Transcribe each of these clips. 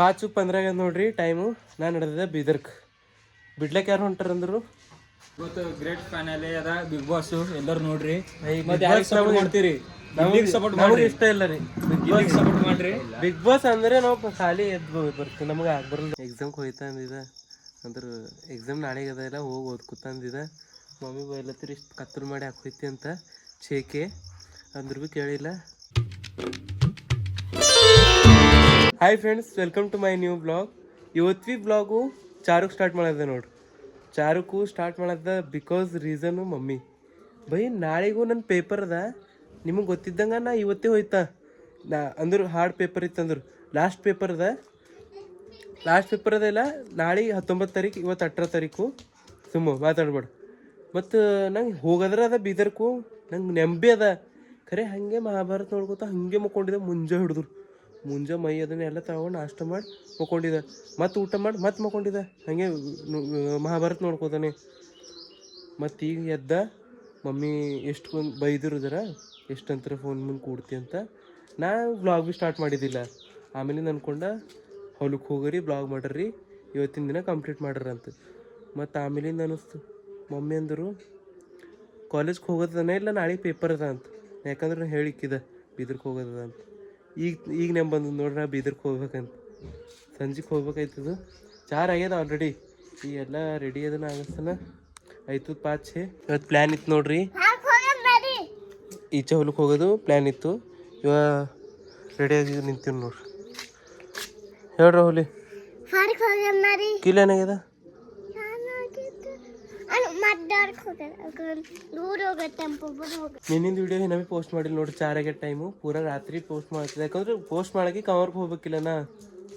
ಪಾಚು ಪಂದ್ರಾಗ ನೋಡ್ರಿ ಟೈಮು ನಾನು ನಡೆದಿದ್ದೆ ಬೀದರ್ಕ್. ಬಿಡ್ಲಕ್ಕೆ ಯಾರು ಹೊಂಟಾರಂದ್ರು ಇವತ್ತು ಗ್ರೇಟ್ ಫೈನಲ್ ಅದ ಬಿಗ್ ಬಾಸ್ ಎಲ್ಲರೂ ನೋಡ್ರಿ. ಮತ್ತೆ ಯಾರಿಗೆ ಸಪೋರ್ಟ್ ಮಾಡ್ತೀರಿ? ಸಪೋರ್ಟ್ ಇಷ್ಟ ಇಲ್ಲ ರೀ. ಗಿಲ್ಲಿಗೆ ಸಪೋರ್ಟ್ ಮಾಡ್ರಿ. ಬಿಗ್ ಬಾಸ್ ಅಂದ್ರೆ ನಾವು ಖಾಲಿ ಎದ್ದು ಬರ್ತೀವಿ ನಮಗೆ ಆಗ್ಬರಲ್ಲ ಎಕ್ಸಾಮ್ ಹೋಯ್ತಾ ಅಂದಿದ ಅಂದ್ರೆ ಎಕ್ಸಾಮ್ ನಾಳೆಗೆ ಅದ ಇಲ್ಲ ಹೋಗಿ ಓದ್ಕೊತ ಅಂದಿದ ಮಮ್ಮಿ ಬೈಲತ್ತಿರಿ ಇಷ್ಟು ಕತ್ತಲು ಮಾಡಿ ಹಾಕೋಯ್ತಿ ಅಂತ ಚೇಕೆ ಅಂದ್ರೂ ಭೀ ಕೇಳಿಲ್ಲ. Hi friends welcome to my new blog ಇವತ್ತಿ blog ಚಾರುಕ್ ಸ್ಟಾರ್ಟ್ ಮಾಡಿದೆ ನೋಡ್ರಿ. ಚಾರುಕು ಸ್ಟಾರ್ಟ್ ಮಾಡದ ಬಿಕಾಸ್ ರೀಸನು ಮಮ್ಮಿ. ಬೈ ನಾಳೆಗೂ ನನ್ನ ಪೇಪರ್ ಅದ. ನಿಮಗೆ ಗೊತ್ತಿದ್ದಂಗೆ ನಾ ಇವತ್ತೇ ಹೋಯ್ತಾ. ನಾ ಅಂದ್ರೆ ಹಾರ್ಡ್ ಪೇಪರ್ ಇತ್ತಂದ್ರೆ ಲಾಸ್ಟ್ ಪೇಪರ್ ಅದ. ಲಾಸ್ಟ್ ಪೇಪರ್ ಅದೆಲ್ಲ ನಾಳೆ ಹತ್ತೊಂಬತ್ತು ತಾರೀಕು, ಇವತ್ತು ಅಠರ ತಾರೀಕು. ಸುಮ್ಮ ಮಾತಾಡ್ಬೇಡ. ಮತ್ತು ನಂಗೆ ಹೋಗೋದ್ರ ಅದ ಬೀದರ್ಕು. ನಂಗೆ ನೆಂಬಿ ಅದ. ಖರೆ ಹಾಗೆ ಮಹಾಭಾರತ ನೋಡ್ಕೊತ ಹಾಗೆ ಮುಕ್ಕೊಂಡಿದ್ದೆ ಮುಂಜೆ ಹಿಡಿದ್ರು. ಮುಂಜೆ ಮೈ ಅದನ್ನೆಲ್ಲ ತಗೊಂಡು ನಾಷ್ಟ ಮಾಡಿ ಮಕ್ಕೊಂಡಿದ ಮತ್ತೆ ಊಟ ಮಾಡಿ ಮತ್ತೆ ಮಕ್ಕೊಂಡಿದ ಹಾಗೆ ಮಹಾಭಾರತ ನೋಡ್ಕೋತಾನೆ. ಮತ್ತು ಈಗ ಎದ್ದ, ಮಮ್ಮಿ ಎಷ್ಟು ಬೈದಿರು ಎಷ್ಟು ಎಷ್ಟಂತರ ಫೋನ್ ಮುಂದೆ ಕೂಡ್ತಿ ಅಂತ. ನಾ ಬ್ಲಾಗ್ ಭೀ ಸ್ಟಾರ್ಟ್ ಮಾಡಿದ್ದಿಲ್ಲ. ಆಮೇಲೆ ಅನ್ಕೊಂಡ ಹೊಲಕ್ಕೆ ಹೋಗರಿ ಬ್ಲಾಗ್ ಮಾಡ್ರಿ, ಇವತ್ತಿನ ದಿನ ಕಂಪ್ಲೀಟ್ ಮಾಡ್ರಂತ. ಮತ್ತು ಆಮೇಲೆ ಅನಿಸ್ತು. ಮಮ್ಮಿ ಅಂದರು, ಕಾಲೇಜ್ಗೆ ಹೋಗೋದನ ಇಲ್ಲ ನಾಳೆ ಪೇಪರ್ ಅದ? ಅಂತ. ಯಾಕಂದ್ರೆ ಹೇಳಿಕ್ಕಿದ, ಬೀದರ್ಗೆ ಹೋಗೋದದ? ಅಂತ. ಈಗ ಈಗ ನೆಮ್ ಬಂದು ನೋಡ್ರಿ ಬೀದರ್ಗೆ ಹೋಗ್ಬೇಕಂತ. ಸಂಜೆಗೆ ಹೋಗ್ಬೇಕಾಯ್ತದು. ಚಾರ್ ಆಗ್ಯದ ಆಲ್ರೆಡಿ ಈ ಎಲ್ಲ ರೆಡಿ ಅದನ್ನ ಆಗಸ್ತನ. ಆಯ್ತು ಪಾಚೆ. ಇವತ್ತು ಪ್ಲ್ಯಾನ್ ಇತ್ತು ನೋಡ್ರಿ. ಈಚೆ ಹೊಲಕ್ಕೆ ಹೋಗೋದು ಪ್ಲ್ಯಾನ್ ಇತ್ತು. ಇವ ರೆಡಿ ಆಗಿ ನಿಂತೀವಿ ನೋಡ್ರಿ. ಹೇಳ್ರಿ ಹುಲಿ ಕಿಲ್ ಏನಾಗ್ಯದ ದೂರ ಹೋಗ ಟೆಂಪೋ ಬರ್ ಹೋಗ ನಿನ್ನಿಂದ ವಿಡಿಯೋ ಏನವಿ ಪೋಸ್ಟ್ ಮಾಡಿಲ್ಲ ನೋಡಿ ಚಾರಾಗೆ ಟೈಮು ಪೂರಾ ರಾತ್ರಿ ಪೋಸ್ಟ್ ಮಾಡ್ತಿದ್ದೆ. ಯಾಕಂದ್ರೆ ಪೋಸ್ಟ್ ಮಾಡಕ್ಕೆ ಕವರ್ಗೆ ಹೋಗ್ಬೇಕಿಲ್ಲನಾ?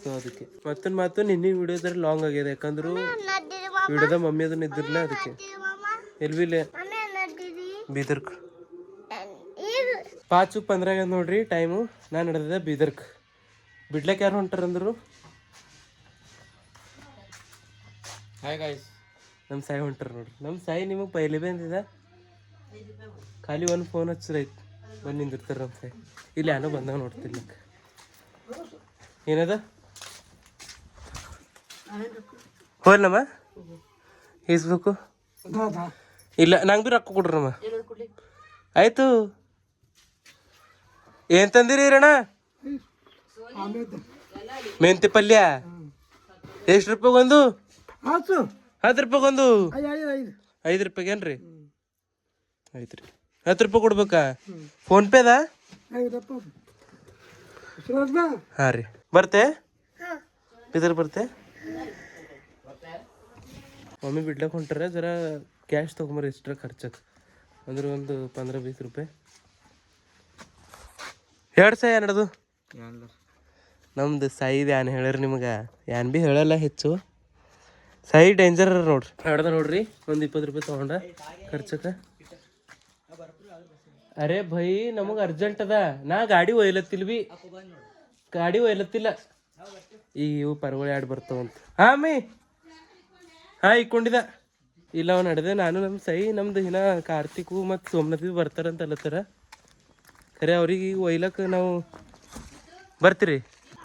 ಸೊ ಅದಕ್ಕೆ. ಮತ್ತೊಂದು ಮಾತು ನಿನ್ನಿನ ವಿಡಿಯೋದ್ರೆ ಲಾಂಗ್ ಆಗಿದೆ. ಯಾಕಂದ್ರು ವಿಡಿಯೋದ ಮಮ್ಮಿ? ಅದನ್ನ ಇದ್ರಲ್ಲ ಅದಕ್ಕೆ. ನಡ್ದಿರಿ ಬೀದರ್ಕ್. ಪಾಚು ಪಂದ್ರಾಗ ನೋಡ್ರಿ ಟೈಮು ನಾನು ನಡೆದಿದ್ದೆ ಬೀದರ್ಕ್. ಬಿಡ್ಲಕ್ಕೆ ಯಾರು ಹೊಂಟಾರಂದ್ರು ಹಾಯ್ ಗಾಯ್ಸ್ ನಮ್ಮ ಸಾಯಿ ಹೊಂಟ್ರ ನೋಡ್ರಿ. ನಮ್ಮ ಸಾಯಿ ನಿಮಗೆ ಪೈಲೆ ಬಂದಿದೆ ಖಾಲಿ ಒಂದು ಫೋನ್ ಹಚ್ಚಿರೈತಿ ಬಂದು ನಿಂದಿರ್ತಾರೆ ನಮ್ಮ ಸಾಯಿ. ಇಲ್ಲಿ ಯಾನೋ ಬಂದಾಗ ನೋಡ್ತಿಲ್ಲ ಏನದ? ಹೋಲ್ಲಮ್ಮ ಈಸ್ಬೇಕು ಇಲ್ಲ ನಂಗೆ ಭೀ ರೊಕ್ಕ ಕೊಡ್ರಮ್ಮ ಆಯಿತು. ಏನು ತಂದಿರಿ ಅಣ್ಣ ಮೆಂತಿ ಪಲ್ಯ? ಎಷ್ಟು ರೂಪಾಯಿ ಒಂದು ಹತ್ತು ರೂಪಾಯಿ ಒಂದು. ಐದು ರೂಪಾಯಿ ಏನ್ರಿ? ಐತ್ರಿ ಹತ್ತು ರೂಪಾಯಿ ಕೊಡ್ಬೇಕಾ? ಫೋನ್ ಪೇದಾ ಹಾ ರೀ. ಬರ್ತೆ? ಬಿದರ್ ಬರ್ತೆ? ಮಮ್ಮಿ ಬಿಡ್ಲಕ್ಕೆ ಹೊಂಟಾರ ಜರ ಕ್ಯಾಶ್ ತೊಗೊಂಬರ್ರಿ ಎಕ್ಸ್ಟ್ರಾ ಖರ್ಚಕ್ಕೆ ಅಂದ್ರೆ ಒಂದು ಪಂದ್ರ ಬೀಸ್ ರೂಪಾಯಿ. ಎರಡು ಸಾಯಿ ಏನದು ನಮ್ದು ಸಾಯಿದ್ ಏನು ಹೇಳ್ರಿ ನಿಮ್ಗೆ. ಏನು ಭೀ ಹೇಳಲ್ಲ ಹೆಚ್ಚು. ಸಾಯಿ ಡೇಂಜರ್ ನೋಡ್ರಿ. ಹಡ್ದ ನೋಡ್ರಿ, ಒಂದು ಇಪ್ಪತ್ತು ರೂಪಾಯಿ ತೊಗೊಂಡ ಖರ್ಚಕ್ಕೆ. ಅರೆ ಭೈ, ನಮಗೆ ಅರ್ಜೆಂಟ್ ಅದ. ನಾ ಗಾಡಿ ಒಯ್ಲತ್ತಿಲ್ ಬಿ ಗಾಡಿ ಒಯ್ಲತ್ತಿಲ್ಲ. ಈ ಇವು ಪರಗಳು ಎರಡು ಬರ್ತಾವಂತ ಹಾ, ಮೀ. ಹಾ, ಇಕ್ಕೊಂಡಿದ. ಇಲ್ಲ ಅವ್ ನಡೆದೆ ನಾನು ನಮ್ಮ ಸೈ, ನಮ್ದು ಇನ್ನ ಕಾರ್ತಿಕು ಮತ್ತು ಸೋಮನಾಥ್ ಬಿ ಬರ್ತಾರಂತ ಅಲ್ಲತ್ತಾರ ಖರೆ ಅವ್ರಿಗೆ ಈಗ ಒಯ್ಲಕ್ಕ ನಾವು ಬರ್ತೀರಿ.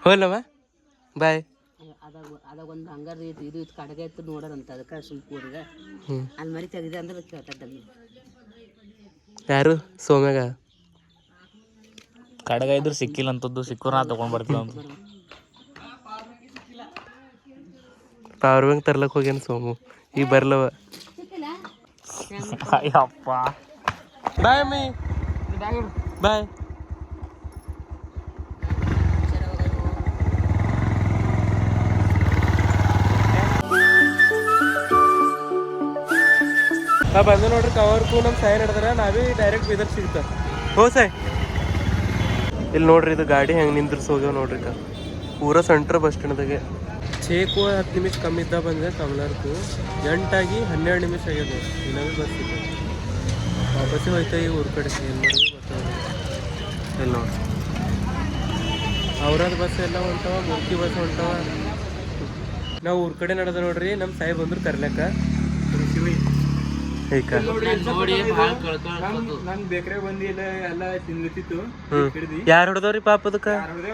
ಹೋಲವ ಬಾಯ್. ಅದಾಗ ಅದಾಗ ಒಂದು ಹಂಗಾರ ಇದು ಇದು ಇದು ಕಡಗ ಇತ್ತು ನೋಡೋರಂತ ಅದಕ್ಕೆ ಸುಮ್ ಕೂಡಿದ ಹ್ಞೂ ಅಲ್ಲಿ ಮರಿ ತೆಗೆದ ಅಂದ್ರೆ ಕೇಳ್ತದ್ದಲ್ಲಿ ಯಾರು? ಸೋಮ್ಯಾಗ? ಕಡಗ ಇದ್ರು ಸಿಕ್ಕಿಲ್ಲ ಅಂತದ್ದು ಸಿಕ್ಕೂರ ನಾ ತಗೊಂಡ್ ಬರ್ತಿಲ್ಲ ಅಂತ. ಪವರ್ ಬ್ಯಾಂಕ್ ತರ್ಲಕ್ ಹೋಗ್ಯಾನ ಸೋಮು. ಈಗ ಬರ್ಲವ. ಅಯ್ಯಪ್ಪ ಬಾಯ್ ಮೈ ಬಾಯ್. ಹಾ ಬಂದು ನೋಡ್ರಿ ಕವರ್ಗೂ ನಮ್ಮ ಸೈನ್ ಹಿಡ್ದ್ರ ನಾವೇ ಡೈರೆಕ್ಟ್ ಬೀದರ್ ಸಿಗ್ತ ಹೋ ಸಾಯ್ ಇಲ್ಲಿ ನೋಡ್ರಿ ಇದು ಗಾಡಿ ಹೆಂಗೆ ನಿಂದ್ರಸ್ ಹೋಗ್ಯಾವ ನೋಡ್ರಿ ಕ ಪೂರಾ ಸೆಂಟ್ರ್ ಬಸ್ ಸ್ಟ್ಯಾಂಡ್ದಾಗೆ ಛೇಕು ಹತ್ತು ನಿಮಿಷ ಕಮ್ಮಿ ಇದ್ದ ಬಂದೆ ಕಮಲಾರ್ದು ಎಂಟಾಗಿ ಹನ್ನೆರಡು ನಿಮಿಷ ಆಗ್ಯದ. ಇನ್ನೊಂದು ಬಸ್ ಇದೆ ವಾಪಸ್ಸೇ ಹೋಯ್ತಾ ಈ ಊರ ಕಡೆ. ಏನು ಗೊತ್ತಾಗಲ್ಲ ಇಲ್ಲಿ ನೋಡಿ. ಬಸ್ ಎಲ್ಲ ಹೊಂಟವ ಮೂರ್ತಿ ಬಸ್ ಹೊಂಟವ. ನಾವು ಊರ ಕಡೆ ನಡೆದ ನೋಡ್ರಿ ನಮ್ಮ ಸಾಯಿ ಬಂದ್ರು ಕರ್ಲಕ್ಕ. ಕಳ್ಕೊಂಡು ನನ್ ಬೇಕ್ರೆ ಬಂದಿ ಎಲ್ಲ ಯಾರು ಹೊಡೆದವ್ರಿ ಪಾಪ ಅದಕ್ಕ? ನೋಡ್ರಿ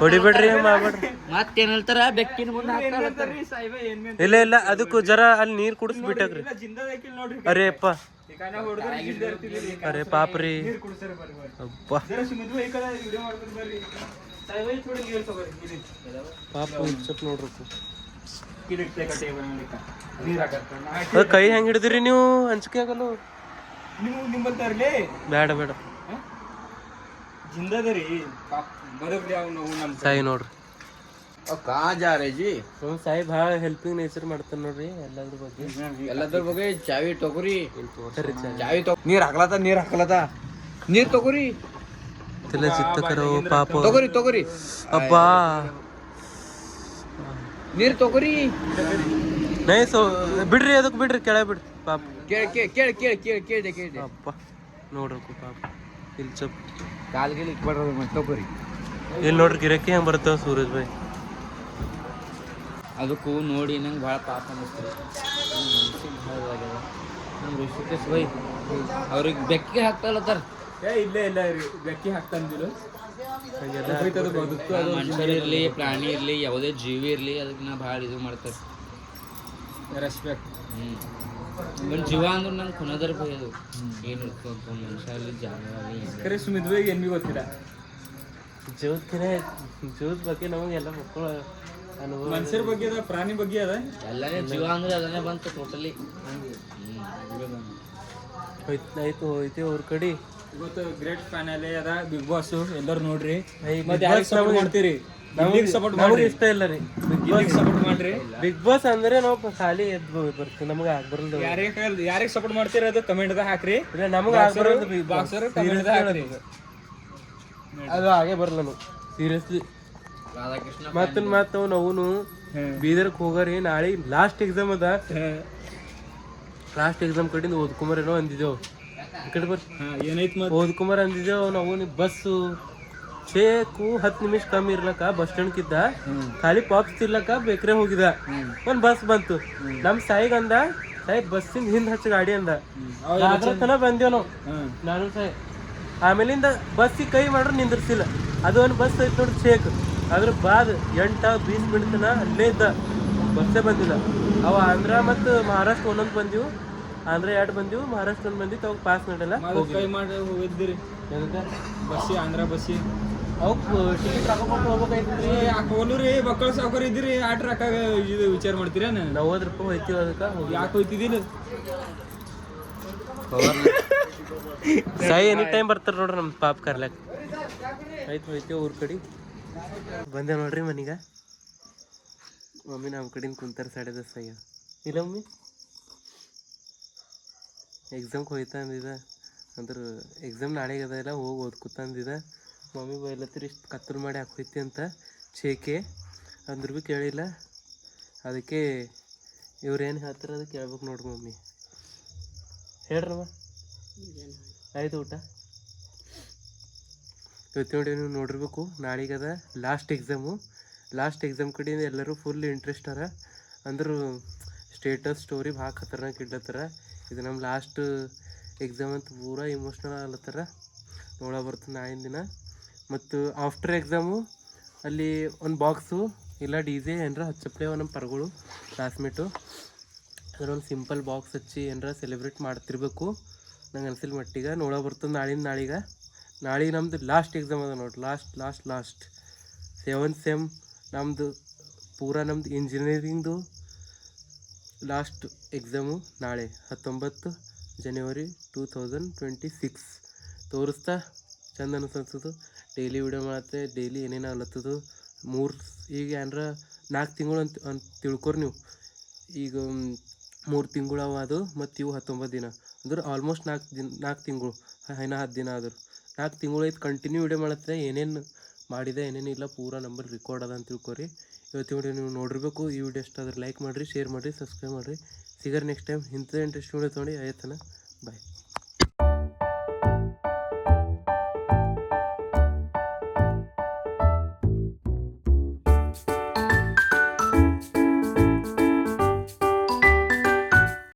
ಹೊಡಿಬೇಡ್ರಿ ಮಾಡ್ಬೇಡ್ರಿ ಮತ್ತೇನ್ ಹೇಳ್ತಾರ? ಬೆಕ್ಕಿನ ಮುಂದೆ ಇಲ್ಲ ಇಲ್ಲ ಅದಕ್ಕೂ ಜರ ಅಲ್ಲಿ ನೀರ್ ಕುಡಿಸ್ಬಿಟ್ಟಾಗ್ರಿ ಇಲ್ಲ ಅರೇ ನೋಡ್ರಿ. ಅಪ್ಪ. ಅರೇ ಪಾಪ್ರಿ. ಅಪ್ಪ ಪಾಪ ಚಪ್ ನೋಡ್ಬೇಕು ಕೈ ಹೆಂಗ್ ಹಿಡಿದಿರಿ ನೀವು? ಹಂಚಿಕೆ ಆಗಲು ನೀವು ಬೇಡ ಬೇಡ. ಜಿಂದದರಿ. ಅವನು ನಮ್ಮ ಸಾಯಿ ನೋಡ್ರಿ. ಕಾ ಜಾರೆ ಸಾಯಿ ಭಾಳ ಹೆಲ್ಪಿಂಗ್ ನೇಚರ್ ಮಾಡ್ತಾನೆ ನೋಡ್ರಿ ಎಲ್ಲದ್ರ ಬಗ್ಗೆ. ಎಲ್ಲದ್ರ ಬಗ್ಗೆ ಚಾವಿ ತಗೋರಿ. ಚಾವಿ ತಗೋ ಹಾಕ್ಲತ್ತ ನೀರ್ ಹಾಕ್ಲತ್ತ. ನೀರ್ ತಗೋರಿ. ತಿಲ್ಲ ಚಿತ್ತಕರೋ ಪಾಪ. ತಗೋರಿ ತಗೋರಿ. ಅಬ್ಬಾ. ನೀರ್ ತಗೋರಿ. ನೈ ಸೊ ಬಿಡ್ರಿ ಅದಕ್ಕೆ ಬಿಡ್ರಿ ಕೆಳಗೆ ಬಿಡ್ರಿ ಪಾಪ. ಕೇಳ ಕೇಳ ಕೇಳ ಕೇಳ ಕೇಳಿ ಕೇಳಿದೆ ಕೇಳಿದೆ. ಅಪ್ಪ ನೋಡ್ಬೇಕು ಪಾಪ. ಇಲ್ಲಿ ಚಪ್. ಕಾಲ್ ಗಿಲ್ ಇಕ್ಬಾರ್ದು ಮತ್ತೆ ತಗೋರಿ. ಇಲ್ಲಿ ನೋಡ್ರಿ ಗಿರಕ್ಕೆ ಹೆಂಗ್ ಬರ್ತಾವ ಸೂರಜ್ ಭಾಯ್. ಅದಕ್ಕೂ ನೋಡಿ ನಂಗೆ ಭಾಳ ಪಾಪ ಅನ್ನಿಸ್ತು. ನಮ್ಮ ಋಷಿಕೇಶ್ ಬೈ ಅವ್ರಿಗೆ ಬೆಕ್ಕಿಗೆ ಹಾಕ್ತಾರತ್ತಾರ ಏ ಇಲ್ಲೇ ಇಲ್ಲ ಬೆಕ್ಕಿ ಹಾಕ್ತಂದಿಲ್ಲ ಇರಲಿ ಪ್ರಾಣಿ ಇರಲಿ ಯಾವುದೇ ಜೀವಿ ಇರಲಿ ಅದಕ್ಕೆ ನಾ ಭಾಳ ಇದು ಮಾಡ್ತಾರೆ. ರೆಸ್ಪೆಕ್ಟ್ ಹ್ಞೂ ಒಂದು ಜೀವ ಅಂದ್ರೆ ನಂಗೆ ಕುನದರ್ ಭಯ ಅದು. ಏನು ಇರ್ತದೆ ಮನುಷ್ಯ ಅಲ್ಲಿ ಜಾನುವಾರು ಆಗಲಿ ಖರೆ ಸುಮಿತ್ ಏನು ಭೀ ಗೊತ್ತಿಲ್ಲ? ಗೊತ್ತಿಲ್ಲ ಕರೆ ಜೀವದ ಬಗ್ಗೆ ನಮಗೆಲ್ಲ ಮಕ್ಕಳು ಅನುಭವ ಮನುಷ್ಯರ ಬಗ್ಗೆ ಅದ ಪ್ರಾಣಿ ಬಗ್ಗೆ ಅದ? ಎಲ್ಲನೇ ಜೀವ ಅಂದ್ರೆ ಅದನ್ನೇ ಬಂತು ಟೋಟಲಿ ಹೋಯ್ತು ಆಯ್ತು ಹೋಯ್ತು ಅವ್ರ ಕಡೆ. ಇವತ್ತು ಗ್ರೇಟ್ ಫೈನಲ್ ಅದ. ಬಿಗ್ ಬಾಸ್ ಎಲ್ಲರೂ ನೋಡ್ರಿ. ಮತ್ತೆ ಯಾರಿಗೆ ಸಪೋರ್ಟ್ ಮಾಡ್ತೀರಿ? ನಮಗೆ ಸಪೋರ್ಟ್ ಮಾಡಿ ಮಾಡ್ರಿ. ಇಷ್ಟ ಇಲ್ಲ ರೀ. ಬಿಗ್ ಗಿಲ್ಲಿಗೆ ಸಪೋರ್ಟ್ ಮಾಡ್ರಿ. ಬಿಗ್ ಬಾಸ್ ಅಂದ್ರೆ ನಾವು ಖಾಲಿ ಎದ್ದು ಬರ್ತೀವಿ ನಮಗೆ ಆಗ್ಬರಲ್ದು ಯಾರಿಗೆ ಯಾರಿಗೆ ಸಪೋರ್ಟ್ ಮಾಡ್ತೀರಿ ಅದು ಕಮೆಂಟ್ ದಾಗ ಹಾಕ್ರಿ. ಇಲ್ಲ ನಮಗೆ ಆಗ್ಬರಲ್ದು ಬಿಗ್ ಬಾಸ್ ಬಾಕ್ಸರ್ ಕಮೆಂಟ್ ದಾಗ ಹಾಕ್ರಿ. ಅದು ಹಾಗೆ ಬರಲ್ಲ ನಾವು ಸೀರಿಯಸ್ಲಿ ರಾಧಾಕೃಷ್ಣ ಮತ್ತನ್ ಮತ್ತ ನಾವು ಬೀದರ್ಕ್ ಹೋಗರಿ ನಾಳೆ ಲಾಸ್ಟ್ ಎಕ್ಸಾಮ್ ಅದ. ಲಾಸ್ಟ್ ಎಕ್ಸಾಮ್ ಕಡಿಂದ ಓದ್ಕೊಂಬರೇನೋ ಅಂದಿದ್ದೇವು. ಕಡೆ ಬರ್ ಏನೈತ್ ಮತ್? ಓದ್ಕೊಂಬರ್ ಅಂದಿದ್ದೇವು ನಾವು ಬಸ್ಸು. ಛೇಕು ಹತ್ತು ನಿಮಿಷ ಕಮ್ಮಿ ಇರ್ಲಕ್ಕ ಬಸ್ ಸ್ಟ್ಯಾಂಡ್ ಖಾಲಿ ಪಾಪ್ಸ್ ತಿರ್ಲಕ್ಕ ಬೇಕ್ರೆ ಹೋಗಿದ. ಒಂದ್ ಬಸ್ ಬಂತು. ನಮ್ ಸಾಯಿಗ್ ಅಂದ ಸಾಯಿ ಬಸ್ಸಿಂದ ಹಿಂದ್ ಹಚ್ಚ ಗಾಡಿ ಅಂದ. ಅದ್ರ ತನ ಬಂದೇವ್ ನಾವು ನಾನು ಸಾಯಿ. ಆಮೇಲಿಂದ ಬಸ್ಸಿಗೆ ಕೈ ಮಾಡ್ರು ನಿಂದಿರ್ಸಿಲ್ಲ. ಅದು ಒಂದು ಬಸ್ ಐತೆ ನೋಡಿ ಚೇಕ್ ಅದ್ರ ಬಾದ್ ಎಂಟ ಬೀಸ್ ಬಿಡ್ತನ ಅಲ್ಲೇ ಇದ್ದ. ಬಸ್ಸೇ ಬಂದಿಲ್ಲ. ಅವ ಆಂಧ್ರ ಮತ್ತು ಮಹಾರಾಷ್ಟ್ರ ಒಂದೊಂದು ಬಂದಿವು ಆಂಧ್ರ ಎರಡು ಬಂದಿವು? ಮಹಾರಾಷ್ಟ್ರ ಒಂದು ಬಂದಿತ್ತು ಅವಾಗ ಪಾಸ್ ಮಾಡಲ್ಲ ಅದು ಕೈ ಮಾಡಿ ಹೋಗಿದ್ದಿರಿ. ಬಸ್ಸಿ ಆಂಧ್ರ ಬಸ್ಸಿ. ಅವು ಟಿಕೆಟ್ ಹಾಕೊಂಡು ಹೋಗ್ಬೇಕಾಯ್ತು ಏ ಹಾಕೋಲು ರೀ ಮಕ್ಕಳು ಸಾವುಕಾರ ಇದ್ದೀರಿ. ಆಟ ರೊಕ್ಕ ಇದು ವಿಚಾರ ಮಾಡ್ತೀರಾ ನವತ್ತು ರೂಪಾಯಿ ಹೋಯ್ತೀವಿ ಅದಕ್ಕೆ ಯಾಕೆ ಹೋಯ್ತಿದ್ದಿಲ್ಲ ಸಾಯಿ ಎನಿ ಟೈಮ್ ಬರ್ತಾರೆ ನೋಡ್ರಿ ನಮ್ಮ ಪಾಪ ಕರ್ಲಕ್ ಆಯ್ತು ಹೋಯ್ತೀವಿ ಊರ್ ಕಡೆ. ಬಂದೆ ನೋಡ್ರಿ ಮನೀಗ. ಮಮ್ಮಿ ನಮ್ಮ ಕಡೆಯಿಂದ ಕುಂತಾರ ಸಾಡ್ಯದ ಸಾಯಿ. ಇಲ್ಲ ಮಮ್ಮಿ? ಎಕ್ಸಾಮ್ಗೆ ಹೋಯ್ತಾ ಅಂದಿದ ಅಂದ್ರೆ ಎಕ್ಸಾಮ್ ನಾಳೆಗೆ ಇಲ್ಲ ಹೋಗಿ ಓದ್ಕೊತ ಮಮ್ಮಿ ಬೈಲತ್ತಿರಿ ಇಷ್ಟು ಕತ್ತಲು ಮಾಡಿ ಹಾಕೋಯ್ತಿ ಅಂತ ಚೇಕೆ ಅಂದ್ರೂ ಭೀ ಕೇಳಿಲ್ಲ. ಅದಕ್ಕೆ ಇವ್ರು ಏನು ಹೇಳ್ತಾರೆ ಅದು ಕೇಳ್ಬೇಕು ನೋಡ್ರಿ ಮಮ್ಮಿ. ಹೇಳ್ರಮ್ಮ ಆಯ್ತು ಊಟ. ಇವತ್ತು ನೋಡಿ ನೀವು ನೋಡಿರ್ಬೇಕು ನಾಳೆಗದ ಲಾಸ್ಟ್ ಎಕ್ಸಾಮು ಲಾಸ್ಟ್ ಎಕ್ಸಾಮ್ ಕಡೆಯಿಂದ ಎಲ್ಲರೂ ಫುಲ್ ಇಂಟ್ರೆಸ್ಟ್ ಅರ. ಅಂದ್ರೆ ಸ್ಟೇಟಸ್ ಸ್ಟೋರಿ ಭಾಳ ಖತರ್ನಾಕ್ ಇಡ್ಲತ್ತಾರ. ಇದು ನಮ್ಮ ಲಾಸ್ಟ್ ಎಕ್ಸಾಮ್ ಅಂತ ಪೂರಾ ಇಮೋಷ್ನಲ್ ಆಗ್ಲತ್ತಾರ. ನೋಡ ಬರ್ತದೆ ನಾಯಿನ ದಿನ ಮತ್ತು ಆಫ್ಟರ್ ಎಕ್ಸಾಮು ಅಲ್ಲಿ ಒಂದು ಬಾಕ್ಸು ಇಲ್ಲ ಡಿ ಜೆ ಏನರ ಹಚ್ಚಪ್ಲೆ ನಮ್ಮ ಪರ್ಗಳು ಕ್ಲಾಸ್ಮೇಟು ಅದ್ರ ಒಂದು ಸಿಂಪಲ್ ಬಾಕ್ಸ್ ಹಚ್ಚಿ ಏನರ ಸೆಲೆಬ್ರೇಟ್ ಮಾಡ್ತಿರ್ಬೇಕು. ನಂಗೆ ಅನ್ಸಿಲ್ ಮಟ್ಟಿಗೆ. ನೋಡ ಬರ್ತದೆ ನಾಳಿನ ನಾಳಿಗ. ನಾಳೆಗೆ ನಮ್ದು ಲಾಸ್ಟ್ ಎಕ್ಸಾಮ್ ಅದ ನೋಡಿ last last last seventh sem ನಮ್ಮದು ಪೂರಾ ನಮ್ದು ಇಂಜಿನಿಯರಿಂಗ್ದು ಲಾಸ್ಟ್ ಎಕ್ಸಾಮು ನಾಳೆ, ಹತ್ತೊಂಬತ್ತು ಜನವರಿ ಟೂ ತೌಸಂಡ್ ಟ್ವೆಂಟಿ ಸಿಕ್ಸ್. ತೋರಿಸ್ತಾ ಚಂದ ಅನಿಸ್ತದೆ ಡೈಲಿ ವಿಡಿಯೋ ಮಾಡತ್ತೆ, ಡೈಲಿ ಏನೇನು ಅಲತ್ತದು. ಮೂರು, ಈಗ ಏನಾರ ನಾಲ್ಕು ತಿಂಗಳು ಅಂತ ಅಂತ ತಿಳ್ಕೊರಿ ನೀವು. ಈಗ ಮೂರು ತಿಂಗಳು ಅವ ಅದು, ಮತ್ತು ಇವು ಹತ್ತೊಂಬತ್ತು ದಿನ. ಅಂದ್ರೆ ಆಲ್ಮೋಸ್ಟ್ ನಾಲ್ಕು ದಿನ, ನಾಲ್ಕು ತಿಂಗಳು, ಹೈನ ಹತ್ತು ದಿನ ಆದರು. ನಾಲ್ಕು ತಿಂಗಳು ಐತೆ ಕಂಟಿನ್ಯೂ ವಿಡಿಯೋ ಮಾಡತ್ತೆ. ಏನೇನು ಮಾಡಿದೆ ಏನೇನಿಲ್ಲ ಪೂರಾ ನಂಬರ್ ರೆಕಾರ್ಡ್ ಅದ ಅಂತ ತಿಳ್ಕೊರಿ. ಇವತ್ತು ವಿಡಿಯೋ ನೀವು ನೋಡಿರ್ಬೇಕು. ಈ ವಿಡಿಯೋ ಇಷ್ಟ ಆದ್ರೆ ಲೈಕ್ ಮಾಡಿರಿ ಶೇರ್ ಮಾಡಿರಿ ಸಬ್ಸ್ಕ್ರೈಬ್ ಮಾಡಿರಿ. ಸಿಗರ್ ನೆಕ್ಸ್ಟ್ ಟೈಮ್ ಇಂಥ ಇಂಟ್ರೆಸ್ಟ್ ವಿಡಿಯೋ ತೊಗೊಂಡು ಆಯ್ತಾನ ಬಾಯ್